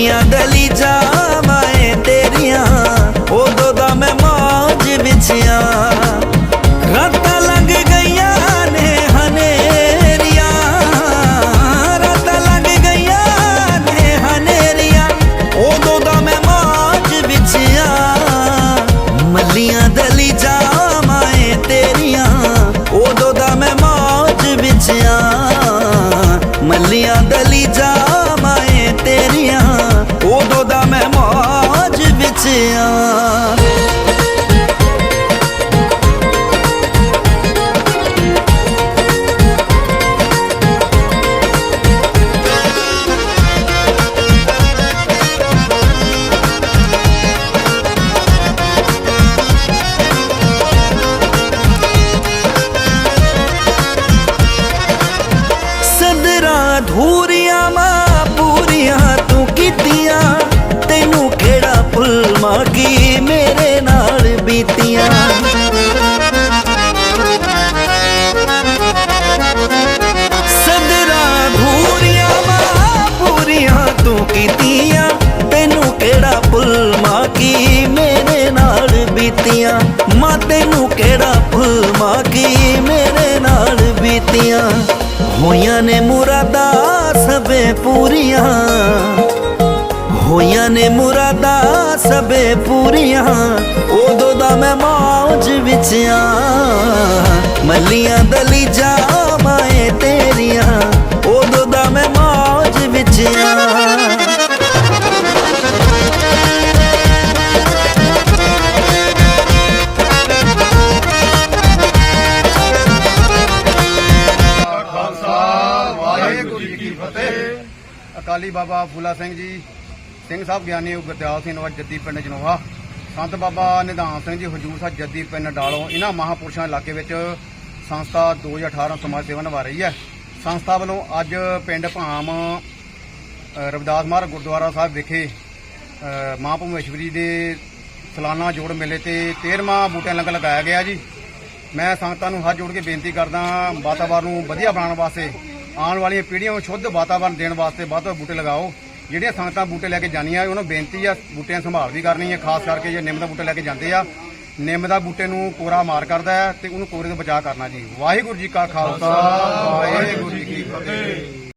ਮੱਲੀਆਂ ਦਲੀ ਜਾਵਾਂ ਤੇਰੀਆਂ, ਉਦੋਂ ਦਾ ਮੈਂ ਮੌਜ ਵਿੱਚ ਆ। ਰਾਤਾਂ ਲੰਘ ਗਈਆਂ ਨੇ ਹਨੇਰੀਆਂ, ਰਾਤਾਂ ਲੰਘ ਗਈਆਂ ਨੇ ਹਨੇਰੀਆਂ, ਉਦੋਂ ਦਾ ਮੈਂ ਮੌਜ ਵਿੱਚ ਮੱਲੀਆਂ ਦਲੀ ਜਾਵਾਂ ਤੇਰੀਆਂ, ਉਦੋਂ ਦਾ ਮੈਂ ਮੌਜ ਵਿੱਚ ਮੱਲੀਆਂ ਦਲੀ ਮੌਜ ਵਿੱਚ ਬੀਤੀਆਂ। ਮਾਂ ਤੈਨੂੰ ਕਿਹੜਾ ਭੁੱਲ ਮਾਗੀ ਮੇਰੇ ਨਾਲ ਬੀਤੀਆਂ। ਹੋਈਆਂ ਨੇ ਮੁਰਾਦਾਂ ਸਭੇ ਪੂਰੀਆਂ। ਹੋਈਆਂ ਨੇ ਮੁਰਾਦਾਂ ਸਭੇ ਪੂਰੀਆਂ। ਉਦੋਂ ਦਾ ਮੈਂ ਮੌਜ ਵਿੱਚ ਆ। ਮੱਲੀਆਂ ਦਲੀ ਜਾ ਵਾਹਿਗੁਰੂ ਜੀ ਕੀ ਫਤਿਹ। ਅਕਾਲੀ ਬਾਬਾ ਫੂਲਾ ਸਿੰਘ ਜੀ, ਸਿੰਘ ਸਾਹਿਬ ਗਿਆਨੀ ਗੁਰਦਿਆਲ ਸਿੰਘ ਨਵਾਂ ਜੱਦੀ ਪਿੰਡ ਜਨੋਹਾ, ਸੰਤ ਬਾਬਾ ਨਿਧਾਨ ਸਿੰਘ ਜੀ, ਹਜੂਰ ਸਾਹਿਬ ਜੱਦੀ ਪਿੰਡ ਡਾਲੋ, ਇਹਨਾਂ ਮਹਾਪੁਰਸ਼ਾਂ ਦੇ ਇਲਾਕੇ ਵਿੱਚ ਸੰਸਥਾ 2018 ਸਮਾਜ ਸੇਵਾ ਨਿਭਾ ਰਹੀ ਹੈ। ਸੰਸਥਾ ਵੱਲੋਂ ਅੱਜ ਪਿੰਡ ਭਾਮ ਰਵਿਦਾਸ ਮਹਾਰਾਜ ਗੁਰਦੁਆਰਾ ਸਾਹਿਬ ਵਿਖੇ ਮਾਂ ਭੂਮੇਸ਼ਵਰੀ ਦੇ ਸਲਾਨਾ ਜੋੜ ਮੇਲੇ ਤੇ 13ਵਾਂ ਬੂਟਿਆਂ ਲੰਗਰ ਲਗਾਇਆ ਗਿਆ ਜੀ। ਮੈਂ ਸੰਗਤਾਂ ਨੂੰ ਹੱਥ ਜੋੜ ਕੇ ਬੇਨਤੀ ਕਰਦਾ ਵਾਤਾਵਰਨ ਨੂੰ ਵਧੀਆ ਬਣਾਉਣ ਵਾਸਤੇ ਆਉਣ ਵਾਲੀਆਂ ਪੀੜ੍ਹੀਆਂ ਨੂੰ ਸ਼ੁੱਧ ਵਾਤਾਵਰਨ ਦੇਣ ਵਾਸਤੇ ਵੱਧ ਤੋਂ ਵੱਧ ਬੂਟੇ ਲਗਾਓ। ਜਿਹੜੀਆਂ ਸੰਗਤਾਂ ਬੂਟੇ ਲੈ ਕੇ ਜਾਣੀਆਂ, ਉਹਨਾਂ ਨੂੰ ਬੇਨਤੀ ਆ, ਬੂਟਿਆਂ ਦੀ ਸੰਭਾਲ ਵੀ ਕਰਨੀ ਹੈ, ਖਾਸ ਕਰਕੇ ਜੇ ਨਿੰਮ ਦਾ ਬੂਟਾ ਲੈ ਕੇ ਜਾਂਦੇ ਆ। ਨਿੰਮ ਦਾ ਬੂਟੇ ਨੂੰ ਕੋਰਾ ਮਾਰ ਕਰਦਾ ਹੈ ਤੇ ਉਹਨੂੰ ਕੋਰੇ ਤੋਂ ਬਚਾਅ ਕਰਨਾ ਜੀ। ਵਾਹਿਗੁਰੂ ਜੀ ਕਾ ਖਾਲਸਾ, ਵਾਹਿਗੁਰੂ ਜੀ ਕੀ ਫਤਿਹ।